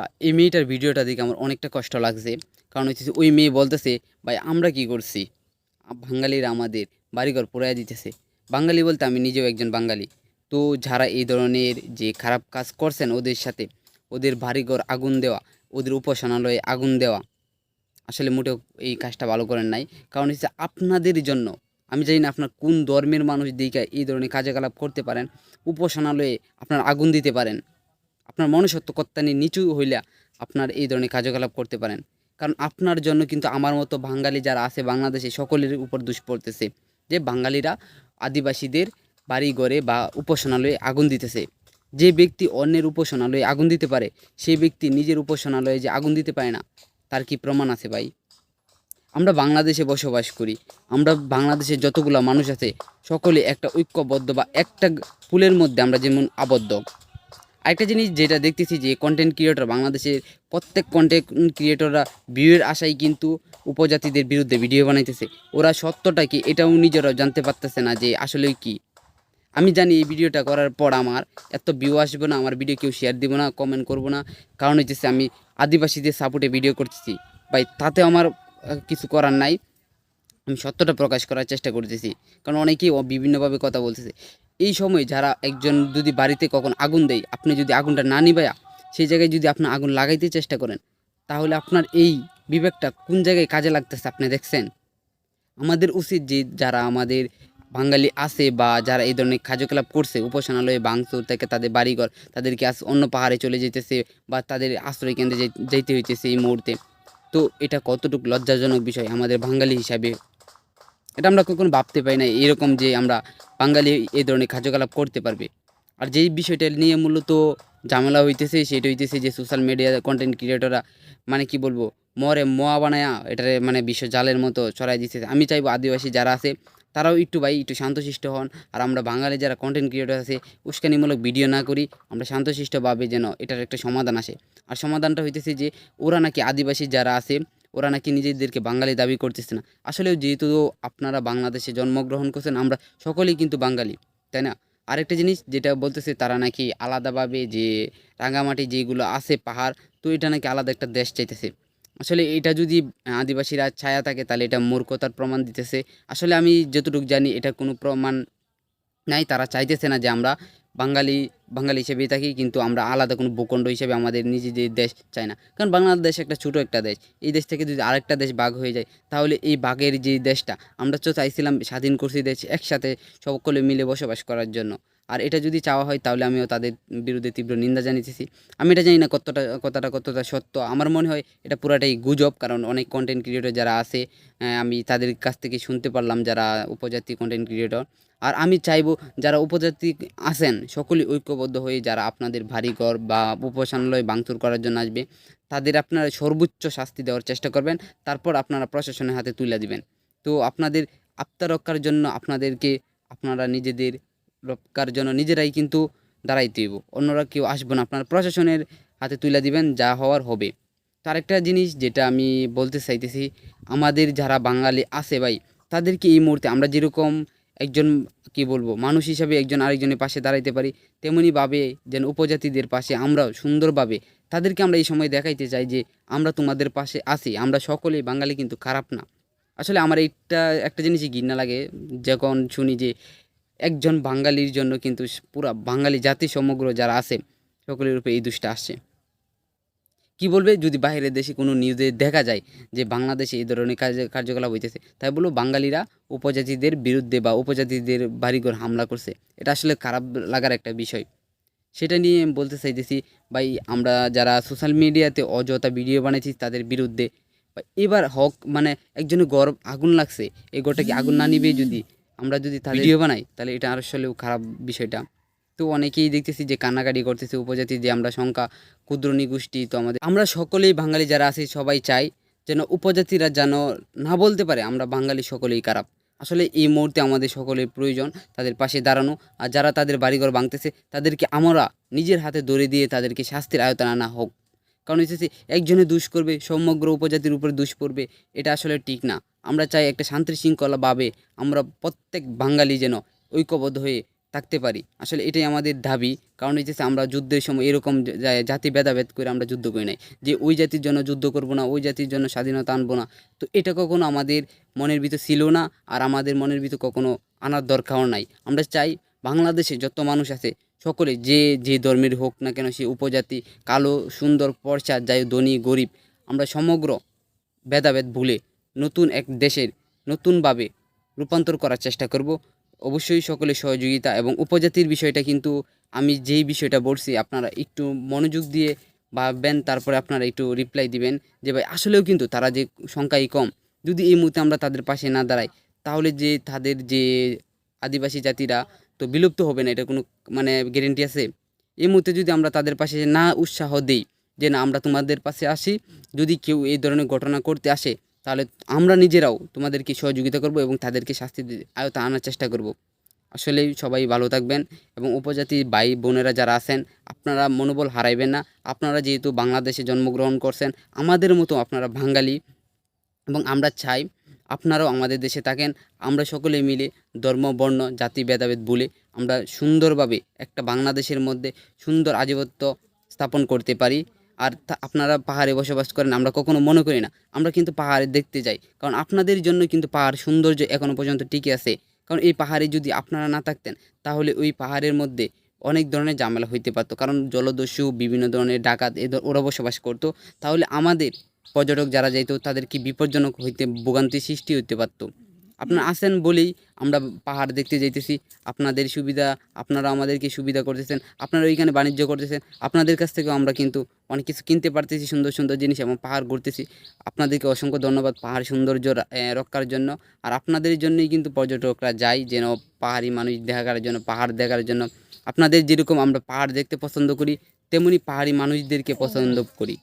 আচ্ছা এই মেয়েটার ভিডিওটা দেখে আমার অনেকটা কষ্ট লাগছে। কারণ হচ্ছে ওই মেয়ে বলতেছে, ভাই, আমরা কি করছি? বাঙালিরা আমাদের বাড়িঘর পোড়াইয়া দিতেছে। বাঙালি বলতে আমি নিজেও একজন বাঙালি। তো যারা এই ধরনের যে খারাপ কাজ করছেন ওদের সাথে, ওদের বাড়িঘর আগুন দেওয়া, ওদের উপাসনালয়ে আগুন দেওয়া, আসলে মোটেও এই কাজটা ভালো করেন নাই। কারণ হচ্ছে আপনাদের জন্য, আমি জানি না আপনার কোন ধর্মের মানুষ দিকে এই ধরনের কার্যকলাপ করতে পারেন, উপাসনালয়ে আপনার আগুন দিতে পারেন। আপনার মনুষ্যত্ব কর্তানি নিচু হইলা আপনার এই ধরনের কার্যকলাপ করতে পারেন। কারণ আপনার জন্য কিন্তু আমার মতো বাঙালি যারা আছে বাংলাদেশে সকলের উপর দুষ পড়তেছে যে বাঙালিরা আদিবাসীদের বাড়ি ঘরে বা উপাসনালয়ে আগুন দিতেছে। যে ব্যক্তি অন্যের উপাসনালয়ে আগুন দিতে পারে, সেই ব্যক্তি নিজের উপাসনালয়ে যে আগুন দিতে পারে না, তার কি প্রমাণ আছে ভাই? আমরা বাংলাদেশে বসবাস করি, আমরা বাংলাদেশে যতগুলো মানুষ আছে, সকলে একটা ঐক্যবদ্ধ বা একটা ফুলের মধ্যে আমরা যেমন আবদ্ধ। আরেকটা জিনিস যেটা দেখতেছি যে কন্টেন্ট ক্রিয়েটর বাংলাদেশের প্রত্যেক কন্টেন্ট ক্রিয়েটররা ভিউয়ের আশায় কিন্তু উপজাতিদের বিরুদ্ধে ভিডিও বানাইতেছে। ওরা সত্যটা কি এটাও নিজেরাও জানতে পারতেছে না যে আসলে কি। আমি জানি এই ভিডিওটা করার পর আমার এত ভিউ আসবে না, আমার ভিডিও কেউ শেয়ার দিব না কমেন্ট করব না। কারণ হচ্ছে আমি আদিবাসীদের সাপোর্টে ভিডিও করতেছি। ভাই, তাতে আমার কিছু করার নাই। আমি সত্যটা প্রকাশ করার চেষ্টা করতেছি। কারণ অনেকেই বিভিন্নভাবে কথা বলতেছে। এই সময় যারা একজন যদি বাড়িতে কখন আগুন দেয়, আপনি যদি আগুনটা না নিবায়া সেই জায়গায় যদি আপনি আগুন লাগাইতে চেষ্টা করেন, তাহলে আপনার এই বিবেকটা কোন জায়গায় কাজে লাগতেছে আপনি দেখছেন? আমাদের উচিত যে যারা আমাদের বাঙালি আছে বা যারা এই ধরনের কার্যকলাপ করছে, উপাসনালয়ে বাংচুর থেকে তাদের বাড়িঘর, তাদেরকে আস অন্য পাহাড়ে চলে যেতেছে বা তাদের আশ্রয় কেন্দ্রে যাইতে হইতেছে এই মুহূর্তে। তো এটা কতটুকু লজ্জাজনক বিষয় আমাদের বাঙালি হিসাবে এটা আমরা কখনো ভাবতে পারি না এরকম যে আমরা বাঙালি এই ধরনের কার্যকলাপ করতে পারবে। আর যেই বিষয়টা নিয়ে মূলত ঝামেলা হইতেছে, সেটা হইতেছে যে সোশ্যাল মিডিয়া কন্টেন্ট ক্রিয়েটররা মানে কি বলব, মরে মোয়া বানায়া এটারে মানে বিশ্ব জালের মতো ছড়াই দিচ্ছে আমি চাইব আদিবাসী যারা আছে, তারাও একটু ভাই একটু শান্তশিষ্ট হন। আর আমরা বাঙালি যারা কন্টেন্ট ক্রিয়েটর আছে, উস্কানিমূলক ভিডিও না করি, আমরা শান্তশিষ্টভাবে যেন এটার একটা সমাধান আসে। আর সমাধানটা হইতেছে যে, ওরা নাকি আদিবাসী যারা আছে ওরা নাকি নিজেদেরকে বাঙালি দাবি করতেছে না। আসলেও যেহেতু আপনারা বাংলাদেশে জন্মগ্রহণ করছেন, আমরা সকলেই কিন্তু বাঙালি, তাই না? আরেকটা জিনিস যেটা বলতেছে, তারা নাকি আলাদাভাবে যে রাঙামাটি যেগুলো আছে পাহাড়, তো এটা নাকি আলাদা একটা দেশ চাইতেছে। আসলে এটা যদি আদিবাসীরা ছায়া থাকে, তাহলে এটা মূর্খতার প্রমাণ দিতেছে। আসলে আমি যতটুকু জানি, এটা কোনো প্রমাণ নাই, তারা চাইতেছে না যে আমরা বাঙালি বাঙালি হিসেবেই থাকি, কিন্তু আমরা আলাদা কোনো ভূখণ্ড হিসেবে আমাদের নিজেদের দেশ চাই না। কারণ বাংলাদেশ একটা ছোটো একটা দেশ। এই দেশ থেকে যদি আরেকটা দেশ বাঘ হয়ে যায়, তাহলে এই বাঘের যে দেশটা, আমরা তো চাইছিলাম স্বাধীন করছি দেশ একসাথে সকলে মিলে বসবাস করার জন্য। আর এটা যদি চাওয়া হয়, তাহলে আমিও তাদের বিরুদ্ধে তীব্র নিন্দা জানিয়েছি আমি এটা জানি না কতটা কতটা কতটা সত্য। আমার মনে হয় এটা পুরাটাই গুজব, কারণ অনেক কন্টেন্ট ক্রিয়েটর যারা আছে আমি তাদের কাছ থেকে শুনতে পারলাম, যারা উপজাতি কন্টেন্ট ক্রিয়েটর আর আমি চাইব যারা উপজাতি আছেন, সকলেই ঐক্যবদ্ধ হয়ে যারা আপনাদের বাড়িঘর বা উপাসনালয় ভাঙচুর করার জন্য আসবে, তাদের আপনারা সর্বোচ্চ শাস্তি দেওয়ার চেষ্টা করবেন, তারপর আপনারা প্রশাসনের হাতে তুলে দিবেন। তো আপনাদের আত্মরক্ষার জন্য আপনাদেরকে, আপনারা নিজেদের রক্ষার জন্য নিজেরাই কিন্তু দাঁড়াইতে হইব। অন্যরা কেউ আসবে না, আপনারা প্রশাসনের হাতে তুলে দিবেন, যা হওয়ার হবে। তো আরেকটা জিনিস যেটা আমি বলতে চাইতেছি, আমাদের যারা বাঙালি আছে ভাই, তাদেরকে এই মুহূর্তে আমরা যেরকম একজন, কি বলব, মানুষ হিসাবে একজন আরেকজনের পাশে দাঁড়াইতে পারি তেমনিভাবে যেন উপজাতিদের পাশে আমরাও সুন্দরভাবে, তাদেরকে আমরা এই সময় দেখাইতে চাই যে আমরা তোমাদের পাশে আছি, আমরা সকলেই বাঙালি কিন্তু খারাপ না। আসলে আমার এইটা একটা জিনিসই ঘৃণা লাগে, যখন শুনি যে একজন বাঙালির জন্য কিন্তু পুরা বাঙালি জাতি সমগ্র যারা আছে, সকলের উপরে এই দুষ্টা আসছে। কি বলবে? যদি বাইরের দেশে কোনো নিউজে দেখা যায় যে বাংলাদেশে এই ধরনের কাজ কার্যকলাপ হইতেছে তাই বলব বাঙালিরা উপজাতিদের বিরুদ্ধে বা উপজাতিদের বাড়িঘর হামলা করছে। এটা আসলে খারাপ লাগার একটা বিষয়। সেটা নিয়ে আমি বলতে চাইতেছি ভাই আমরা যারা সোশ্যাল মিডিয়াতে অযথা ভিডিও বানাইছি তাদের বিরুদ্ধে এবার হক মানে একজনের গর্ব আগুন লাগছে এই গোটা কি আগুন না নিবে যদি? আমরা যদি তাদের ভিডিও বানাই তাহলে এটা আসলেও খারাপ বিষয়টা। তো অনেকেই দেখতেছি যে কান্নাকাটি করতেছে, উপজাতি যে আমরা সংখ্যা ক্ষুদ্র নিগোষ্ঠী তো আমাদের। আমরা সকলেই বাঙালি যারা আছি, সবাই চাই যেন উপজাতিরা যেন না বলতে পারে আমরা বাঙালি সকলেই খারাপ। আসলে এই মুহূর্তে আমাদের সকলের প্রয়োজন তাদের পাশে দাঁড়ানো, আর যারা তাদের বাড়িঘর ভাঙতেছে, তাদেরকে আমরা নিজের হাতে ধরে দিয়ে তাদেরকে শাস্তির আয়তন আনা হোক। কারণ হচ্ছে একজনে দুষ করবে, সমগ্র উপজাতির উপরে দুষ পড়বে, এটা আসলে ঠিক না। আমরা চাই একটা শান্তি শৃঙ্খলাভাবে আমরা প্রত্যেক বাঙালি যেন ঐক্যবদ্ধ হয়ে থাকতে পারি। আসলে এটাই আমাদের দাবি। কারণ হচ্ছে আমরা যুদ্ধের সময় এরকম জাতি ভেদাভেদ করে আমরা যুদ্ধ করি নাই। যে ওই জাতির জন্য যুদ্ধ করব না, ওই জাতির জন্য স্বাধীনতা আনব না, তো এটা কখনো আমাদের মনের ভিতর ছিল না আর আমাদের মনের ভিতর কখনো আনার দরকারও নাই। আমরা চাই বাংলাদেশে যত মানুষ আছে, সকলে যে যে ধর্মের হোক না কেন, সে উপজাতি, কালো, সুন্দর, পর্চা, যাই ধনী, গরিব, আমরা সমগ্র ভেদাভেদ ভুলে নতুন এক দেশের নতুনভাবে রূপান্তর করার চেষ্টা করব। অবশ্যই সকলে সহযোগিতা এবং উপজাতির বিষয়টা কিন্তু আমি যেই বিষয়টা বলছি, আপনারা একটু মনোযোগ দিয়ে ভাববেন, তারপরে আপনারা একটু রিপ্লাই দিবেন যে ভাই, আসলেও কিন্তু তারা যে সংখ্যাই কম, যদি এই মুহূর্তে আমরা তাদের পাশে না দাঁড়াই, তাহলে যে তাদের যে আদিবাসী জাতিরা তো বিলুপ্ত হবে না, এটা কোনো মানে গ্যারেন্টি আছে? এই মুহূর্তে যদি আমরা তাদের পাশে না উৎসাহ দিই যে না, আমরা তোমাদের পাশে আসি, যদি কেউ এই ধরনের ঘটনা করতে আসে তাহলে আমরা নিজেরাও তোমাদেরকে সহযোগিতা করব এবং তাদেরকে শাস্তি আয়ত্তে আনার চেষ্টা করব। আসলেই সবাই ভালো থাকবেন এবং উপজাতি ভাই বোনেরা যারা আছেন, আপনারা মনোবল হারাইবেন না। আপনারা যেহেতু বাংলাদেশে জন্মগ্রহণ করছেন, আমাদের মতো আপনারা বাঙালি এবং আমরা চাই আপনারাও আমাদের দেশে থাকেন। আমরা সকলে মিলে ধর্ম, বর্ণ, জাতি, ভেদাভেদ বলে আমরা সুন্দরভাবে একটা বাংলাদেশের মধ্যে সুন্দর আধিপত্য স্থাপন করতে পারি। আর আপনারা পাহাড়ে বসবাস করেন, আমরা কখনো মনে করি না। আমরা কিন্তু পাহাড়ে দেখতে যাই। কারণ আপনাদের জন্য কিন্তু পাহাড় সৌন্দর্য এখনও পর্যন্ত টিকে আছে। কারণ এই পাহাড়ে যদি আপনারা না থাকতেন, তাহলে ওই পাহাড়ের মধ্যে অনেক ধরনের ঝামেলা হইতে পারতো। কারণ জলদস্যু, বিভিন্ন ধরনের ডাকাত, এ ওরা বসবাস করতো। তাহলে আমাদের পর্যটক যারা যাইতো, তাদের কি বিপজ্জনক হইতে, ভোগান্তি সৃষ্টি হইতে পারতো। আপনারা আসেন বলেই আমরা পাহাড় দেখতে যাইতেছি। আপনাদের সুবিধা, আপনারা আমাদেরকে সুবিধা করতেছেন, আপনারা ওইখানে বাণিজ্য করতেছেন। আপনাদের কাছ থেকেও আমরা কিন্তু অনেক কিছু কিনতে পারতেছি, সুন্দর সুন্দর জিনিস এবং পাহাড় ঘুরতেছি। আপনাদেরকে অসংখ্য ধন্যবাদ পাহাড় সৌন্দর্য রক্ষার জন্য। আর আপনাদের জন্যই কিন্তু পর্যটকরা যায় যেন পাহাড়ি মানুষ দেখার জন্য, পাহাড় দেখার জন্য। আপনাদের যেরকম আমরা পাহাড় দেখতে পছন্দ করি, তেমনি পাহাড়ি মানুষদেরকে পছন্দ করি।